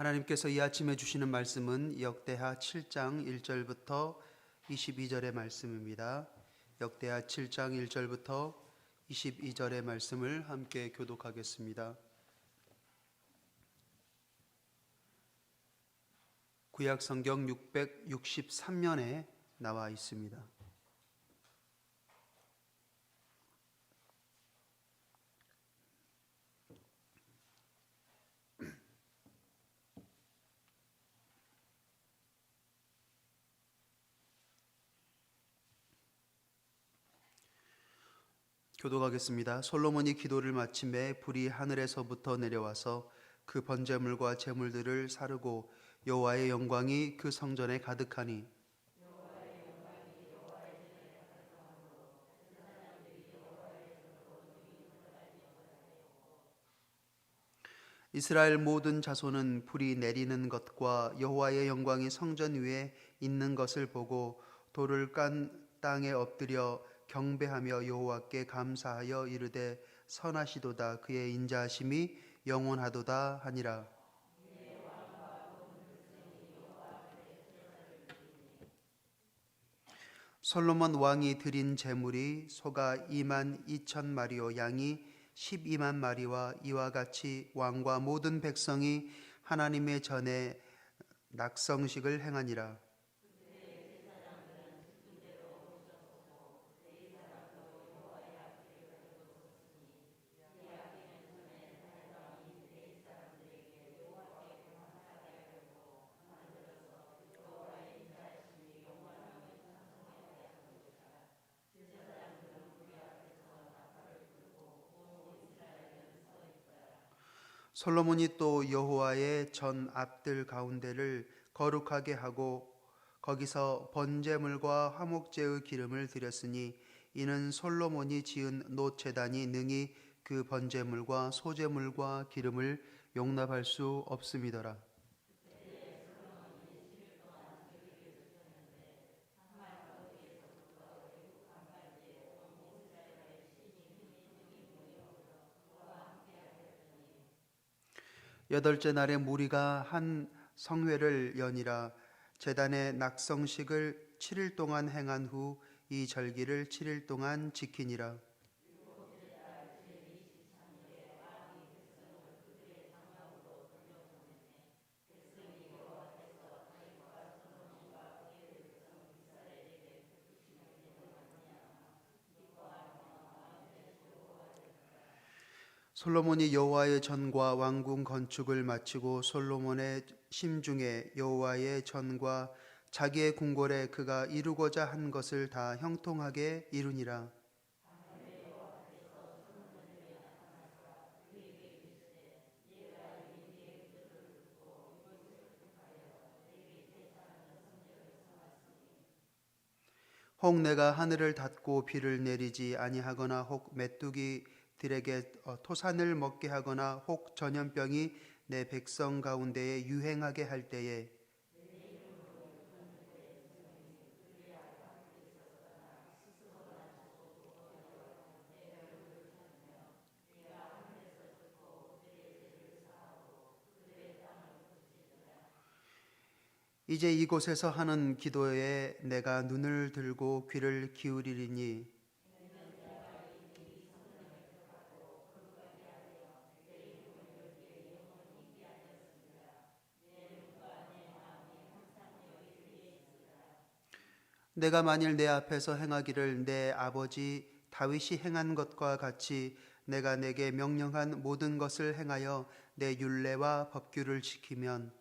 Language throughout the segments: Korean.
하나님께서 이 아침에 주시는 말씀은 역대하 7장 1절부터 22절의 말씀입니다. 역대하 7장 1절부터 22절의 말씀을 함께 교독하겠습니다. 구약 성경 663면에 나와 있습니다. 교독하겠습니다. 솔로몬이 기도를 마침에 불이 하늘에서부터 내려와서 그 번제물과 제물들을 사르고 여호와의 영광이 그 성전에 가득하니 이스라엘 모든 자손은 불이 내리는 것과 여호와의 영광이 성전 위에 있는 것을 보고 돌을 깐 땅에 엎드려 경배하며 여호와께 감사하여 이르되 선하시도다. 그의 인자하심이 영원하도다 하니라. 솔로몬 왕이 드린 제물이 소가 2만 2천 마리요 양이 12만 마리와 이와 같이 왕과 모든 백성이 하나님의 전에 낙성식을 행하니라 솔로몬이 또 여호와의 전 앞들 가운데를 거룩하게 하고 거기서 번제물과 화목제의 기름을 드렸으니 이는 솔로몬이 지은 노제단이 능히 그 번제물과 소제물과 기름을 용납할 수 없음이더라. 여덟째 날에 무리가 한 성회를 연이라. 제단의 낙성식을 7일 동안 행한 후 이 절기를 7일 동안 지키니라 솔로몬이 여호와의 전과 왕궁 건축을 마치고 솔로몬의 심중에 여호와의 전과 자기의 궁궐에 그가 이루고자 한 것을 다 형통하게 이루니라. 혹 내가 하늘을 닫고 비를 내리지 아니하거나 혹 메뚜기 들에게 어, 토산을 먹게 하거나 혹 전염병이 내 백성 가운데에 유행하게 할 때에 이제 이곳에서 하는 기도에 내가 눈을 들고 귀를 기울이리니 내가 만일 내 앞에서 행하기를 내 아버지 다윗이 행한 것과 같이 내가 내게 명령한 모든 것을 행하여 내 율례와 법규를 지키면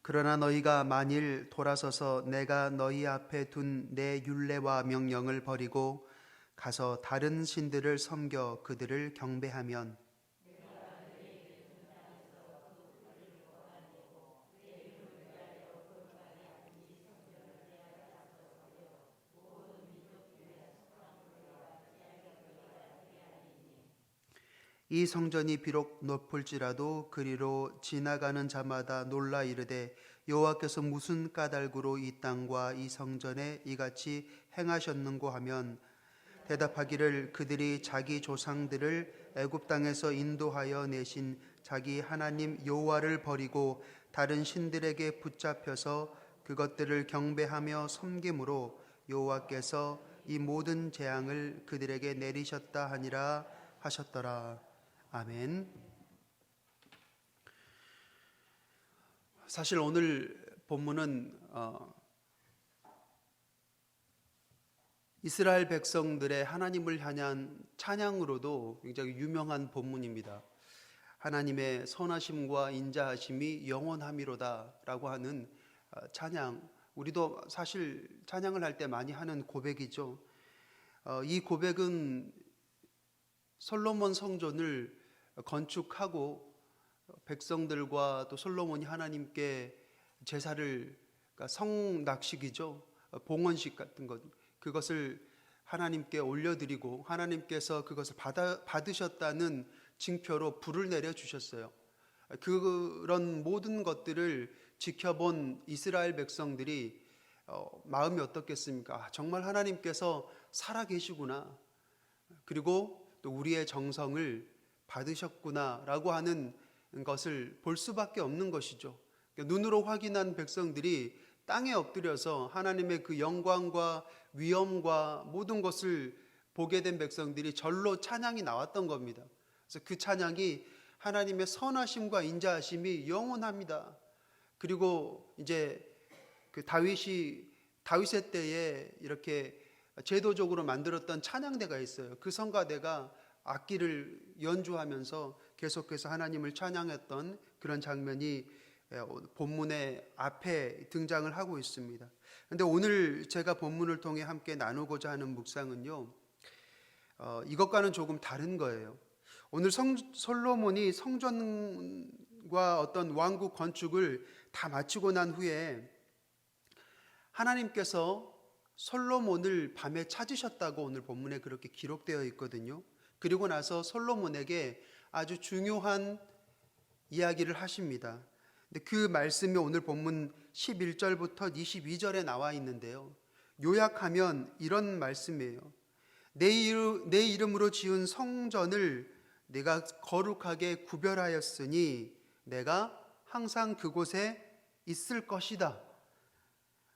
그러나 너희가 만일 돌아서서 내가 너희 앞에 둔 내 율례와 명령을 버리고 가서 다른 신들을 섬겨 그들을 경배하면 이 성전이 비록 높을지라도 그리로 지나가는 자마다 놀라 이르되 여호와께서 무슨 까닭으로 이 땅과 이 성전에 이같이 행하셨는고 하면 대답하기를 그들이 자기 조상들을 애굽 땅에서 인도하여 내신 자기 하나님 여호와를 버리고 다른 신들에게 붙잡혀서 그것들을 경배하며 섬김으로 여호와께서 이 모든 재앙을 그들에게 내리셨다 하니라 하셨더라. 아멘. 사실 오늘 본문은 어, 이스라엘 백성들의 하나님을 향한 찬양으로도 굉장히 유명한 본문입니다. 하나님의 선하심과 인자하심이 영원함이로다라고 하는 어, 찬양. 우리도 사실 찬양을 할 때 많이 하는 고백이죠. 어, 이 고백은 솔로몬 성전을 건축하고 백성들과 또 솔로몬이 하나님께 제사를 그러니까 성낙식이죠 봉헌식 같은 것 그것을 하나님께 올려드리고 하나님께서 그것을 받아, 받으셨다는 징표로 불을 내려 주셨어요. 그런 모든 것들을 지켜본 이스라엘 백성들이 어, 마음이 어떻겠습니까? 아, 정말 하나님께서 살아 계시구나. 그리고 또 우리의 정성을 받으셨구나라고 하는 것을 볼 수밖에 없는 것이죠. 그러니까 눈으로 확인한 백성들이 땅에 엎드려서 하나님의 그 영광과 위엄과 모든 것을 보게 된 백성들이 절로 찬양이 나왔던 겁니다. 그래서 그 찬양이 하나님의 선하심과 인자하심이 영원합니다. 그리고 이제 그 다윗이 다윗의 때에 이렇게 제도적으로 만들었던 찬양대가 있어요. 그 성가대가 악기를 연주하면서 계속해서 하나님을 찬양했던 그런 장면이 본문의 앞에 등장을 하고 있습니다. 근데 오늘 제가 본문을 통해 함께 나누고자 하는 묵상은요, 어, 이것과는 조금 다른 거예요. 오늘 성, 솔로몬이 성전과 어떤 왕국 건축을 다 마치고 난 후에 하나님께서 솔로몬을 밤에 찾으셨다고 오늘 본문에 그렇게 기록되어 있거든요. 그리고 나서 솔로몬에게 아주 중요한 이야기를 하십니다. 근데 그 말씀이 오늘 본문 11절부터 22절에 나와 있는데요. 요약하면 이런 말씀이에요. 내, 이름, 내 이름으로 지은 성전을 내가 거룩하게 구별하였으니 내가 항상 그곳에 있을 것이다.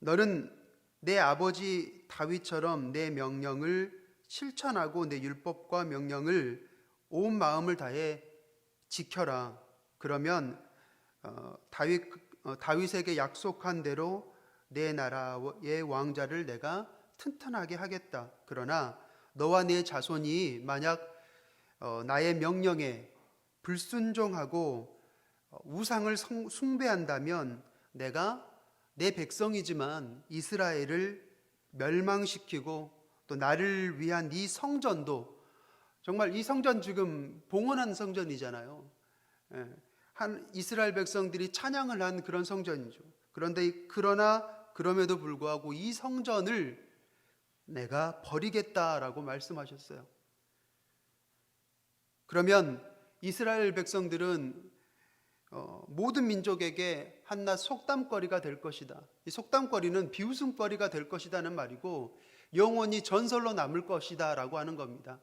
너는 내 아버지 다윗처럼 내 명령을 실천하고 내 율법과 명령을 온 마음을 다해 지켜라. 그러면 어, 다윗 어, 다윗에게 약속한 대로 내 나라의 왕자를 내가 튼튼하게 하겠다. 그러나 너와 네 자손이 만약 어, 나의 명령에 불순종하고 어, 우상을 성, 숭배한다면 내가 내 백성이지만 이스라엘을 멸망시키고 또 나를 위한 이 성전도 정말 이 성전 지금 봉헌한 성전이잖아요. 예, 한 이스라엘 백성들이 찬양을 한 그런 성전이죠. 그런데 그러나 그럼에도 불구하고 이 성전을 내가 버리겠다라고 말씀하셨어요. 그러면 이스라엘 백성들은 어, 모든 민족에게 한낱 속담거리가 될 것이다. 이 속담거리는 비웃음거리가 될 것이다는 말이고 영원히 전설로 남을 것이다라고 하는 겁니다.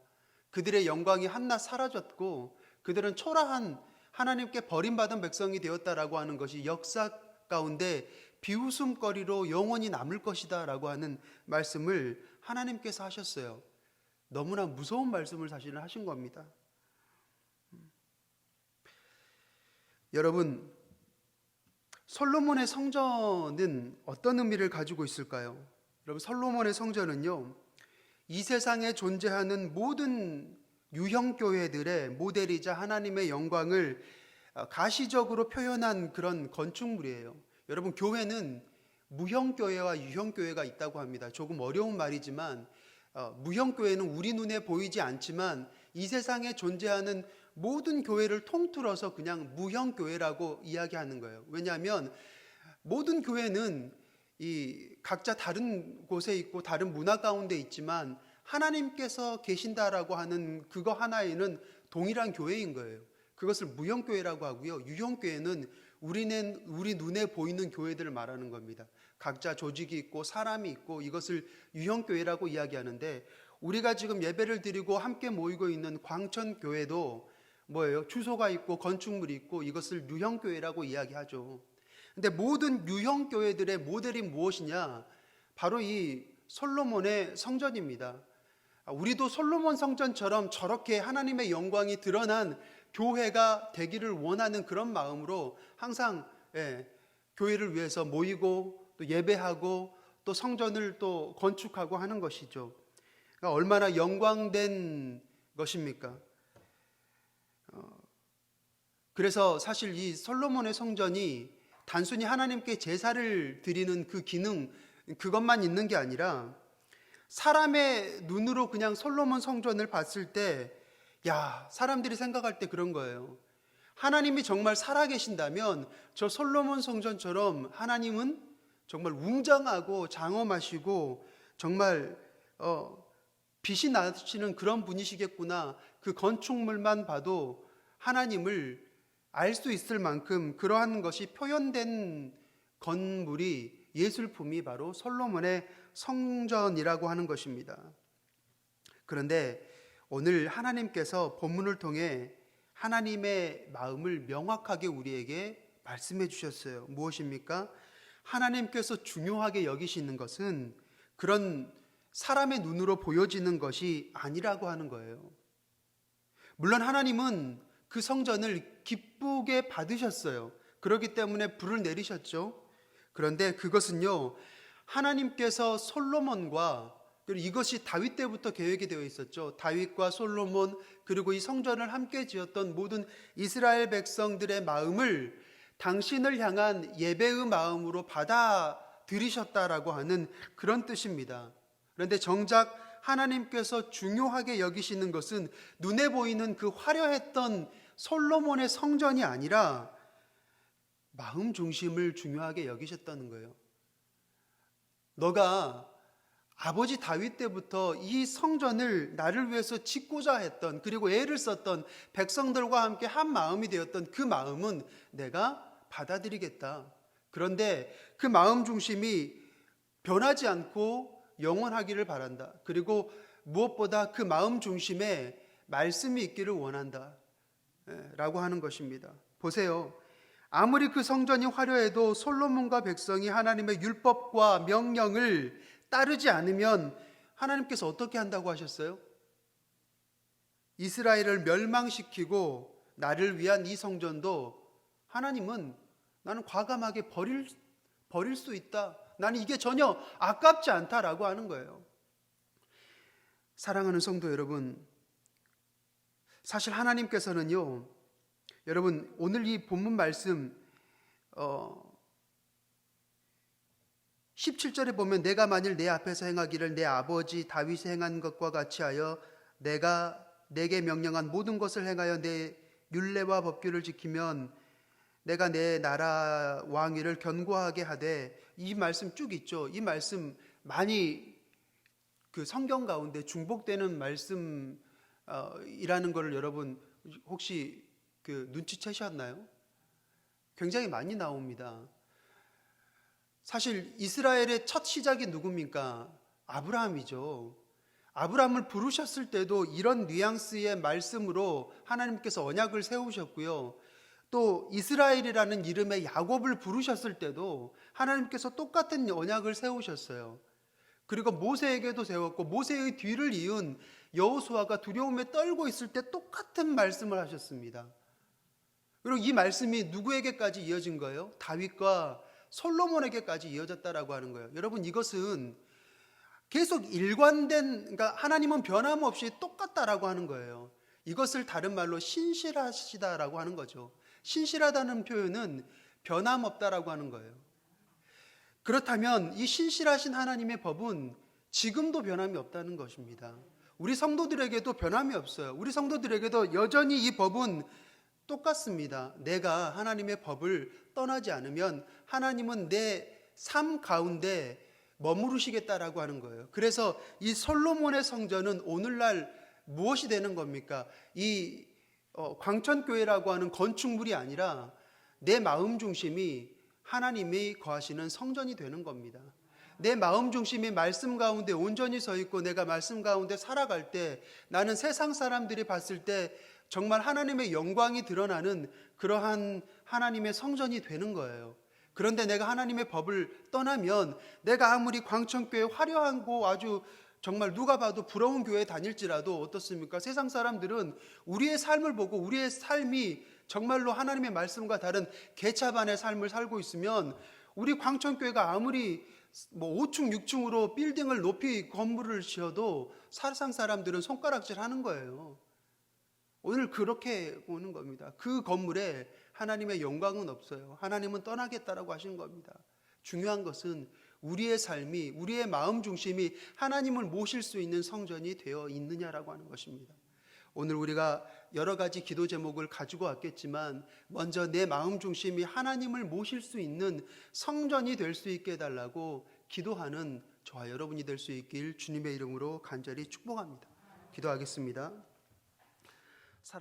그들의 영광이 한낱 사라졌고 그들은 초라한 하나님께 버림받은 백성이 되었다라고 하는 것이 역사 가운데 비웃음거리로 영원히 남을 것이다라고 하는 말씀을 하나님께서 하셨어요. 너무나 무서운 말씀을 사실은 하신 겁니다. 여러분, 솔로몬의 성전은 어떤 의미를 가지고 있을까요? 여러분, 솔로몬의 성전은요, 이 세상에 존재하는 모든 유형 교회들의 모델이자 하나님의 영광을 어, 가시적으로 표현한 그런 건축물이에요. 여러분, 교회는 무형 교회와 유형 교회가 있다고 합니다. 조금 어려운 말이지만 어, 무형 교회는 우리 눈에 보이지 않지만 이 세상에 존재하는 모든 교회를 통틀어서 그냥 무형 교회라고 이야기하는 거예요. 왜냐하면 모든 교회는 이 각자 다른 곳에 있고 다른 문화 가운데 있지만 하나님께서 계신다라고 하는 그거 하나에는 동일한 교회인 거예요. 그것을 무형교회라고 하고요. 유형교회는 우리는 우리 눈에 보이는 교회들을 말하는 겁니다. 각자 조직이 있고 사람이 있고 이것을 유형교회라고 이야기하는데 우리가 지금 예배를 드리고 함께 모이고 있는 광천교회도 뭐예요? 주소가 있고 건축물이 있고 이것을 유형교회라고 이야기하죠. 근데 모든 유형교회들의 모델이 무엇이냐? 바로 이 솔로몬의 성전입니다. 아, 우리도 솔로몬 성전처럼 저렇게 하나님의 영광이 드러난 교회가 되기를 원하는 그런 마음으로 항상 예, 교회를 위해서 모이고 또 예배하고 또 성전을 또 건축하고 하는 것이죠. 그러니까 얼마나 영광된 것입니까? 어, 그래서 사실 이 솔로몬의 성전이 단순히 하나님께 제사를 드리는 그 기능 그것만 있는 게 아니라 사람의 눈으로 그냥 솔로몬 성전을 봤을 때, 야, 사람들이 생각할 때 그런 거예요. 하나님이 정말 살아계신다면 저 솔로몬 성전처럼 하나님은 정말 웅장하고 장엄하시고 정말 어, 빛이 나시는 그런 분이시겠구나. 그 건축물만 봐도 하나님을 알 수 있을 만큼 그러한 것이 표현된 건물이 예술품이 바로 솔로몬의 성전이라고 하는 것입니다. 그런데 오늘 하나님께서 본문을 통해 하나님의 마음을 명확하게 우리에게 말씀해 주셨어요. 무엇입니까? 하나님께서 중요하게 여기시는 것은 그런 사람의 눈으로 보여지는 것이 아니라고 하는 거예요. 물론 하나님은 그 성전을 기쁘게 받으셨어요. 그렇기 때문에 불을 내리셨죠. 그런데 그것은요, 하나님께서 솔로몬과 이것이 다윗 때부터 계획이 되어 있었죠. 다윗과 솔로몬 그리고 이 성전을 함께 지었던 모든 이스라엘 백성들의 마음을 당신을 향한 예배의 마음으로 받아들이셨다라고 하는 그런 뜻입니다. 그런데 정작 하나님께서 중요하게 여기시는 것은 눈에 보이는 그 화려했던 솔로몬의 성전이 아니라 마음 중심을 중요하게 여기셨다는 거예요. 너가 아버지 다윗 때부터 이 성전을 나를 위해서 짓고자 했던 그리고 애를 썼던 백성들과 함께 한 마음이 되었던 그 마음은 내가 받아들이겠다. 그런데 그 마음 중심이 변하지 않고 영원하기를 바란다. 그리고 무엇보다 그 마음 중심에 말씀이 있기를 원한다. 예, 라고 하는 것입니다. 보세요. 아무리 그 성전이 화려해도 솔로몬과 백성이 하나님의 율법과 명령을 따르지 않으면 하나님께서 어떻게 한다고 하셨어요? 이스라엘을 멸망시키고 나를 위한 이 성전도 하나님은 나는 과감하게 버릴, 버릴 수 있다. 나는 이게 전혀 아깝지 않다라고 하는 거예요. 사랑하는 성도 여러분, 사실 하나님께서는요, 여러분 오늘 이 본문 말씀 어, 17절에 보면 내가 만일 내 앞에서 행하기를 내 아버지 다윗이 행한 것과 같이 하여 내가 내게 명령한 모든 것을 행하여 내 율례와 법규를 지키면 내가 내 나라 왕위를 견고하게 하되 이 말씀 쭉 있죠. 이 말씀 많이 그 성경 가운데 중복되는 말씀이라는 것을 여러분 혹시 그 눈치채셨나요? 굉장히 많이 나옵니다. 사실 이스라엘의 첫 시작이 누굽니까? 아브라함이죠. 아브라함을 부르셨을 때도 이런 뉘앙스의 말씀으로 하나님께서 언약을 세우셨고요. 또 이스라엘이라는 이름의 야곱을 부르셨을 때도 하나님께서 똑같은 언약을 세우셨어요. 그리고 모세에게도 세웠고 모세의 뒤를 이은 여호수아가 두려움에 떨고 있을 때 똑같은 말씀을 하셨습니다. 그리고 이 말씀이 누구에게까지 이어진 거예요? 다윗과 솔로몬에게까지 이어졌다라고 하는 거예요. 여러분 이것은 계속 일관된 그러니까 하나님은 변함없이 똑같다라고 하는 거예요. 이것을 다른 말로 신실하시다라고 하는 거죠. 신실하다는 표현은 변함없다라고 하는 거예요. 그렇다면 이 신실하신 하나님의 법은 지금도 변함이 없다는 것입니다. 우리 성도들에게도 변함이 없어요. 우리 성도들에게도 여전히 이 법은 똑같습니다. 내가 하나님의 법을 떠나지 않으면 하나님은 내 삶 가운데 머무르시겠다라고 하는 거예요. 그래서 이 솔로몬의 성전은 오늘날 무엇이 되는 겁니까? 이 어, 광천교회라고 하는 건축물이 아니라 내 마음 중심이 하나님이 거하시는 성전이 되는 겁니다. 내 마음 중심이 말씀 가운데 온전히 서 있고 내가 말씀 가운데 살아갈 때 나는 세상 사람들이 봤을 때 정말 하나님의 영광이 드러나는 그러한 하나님의 성전이 되는 거예요. 그런데 내가 하나님의 법을 떠나면 내가 아무리 광천교회 화려하고 아주 정말 누가 봐도 부러운 교회 다닐지라도 어떻습니까? 세상 사람들은 우리의 삶을 보고 우리의 삶이 정말로 하나님의 말씀과 다른 개차반의 삶을 살고 있으면 우리 광천교회가 아무리 뭐 5층, 6층으로 빌딩을 높이 건물을 지어도 세상 사람들은 손가락질 하는 거예요. 오늘 그렇게 보는 겁니다. 그 건물에 하나님의 영광은 없어요. 하나님은 떠나겠다라고 하신 겁니다. 중요한 것은 우리의 삶이, 우리의 마음 중심이 하나님을 모실 수 있는 성전이 되어 있느냐라고 하는 것입니다. 오늘 우리가 여러 가지 기도 제목을 가지고 왔겠지만 먼저 내 마음 중심이 하나님을 모실 수 있는 성전이 될 수 있게 해달라고 기도하는 저와 여러분이 될 수 있길 주님의 이름으로 간절히 축복합니다. 기도하겠습니다. 사랑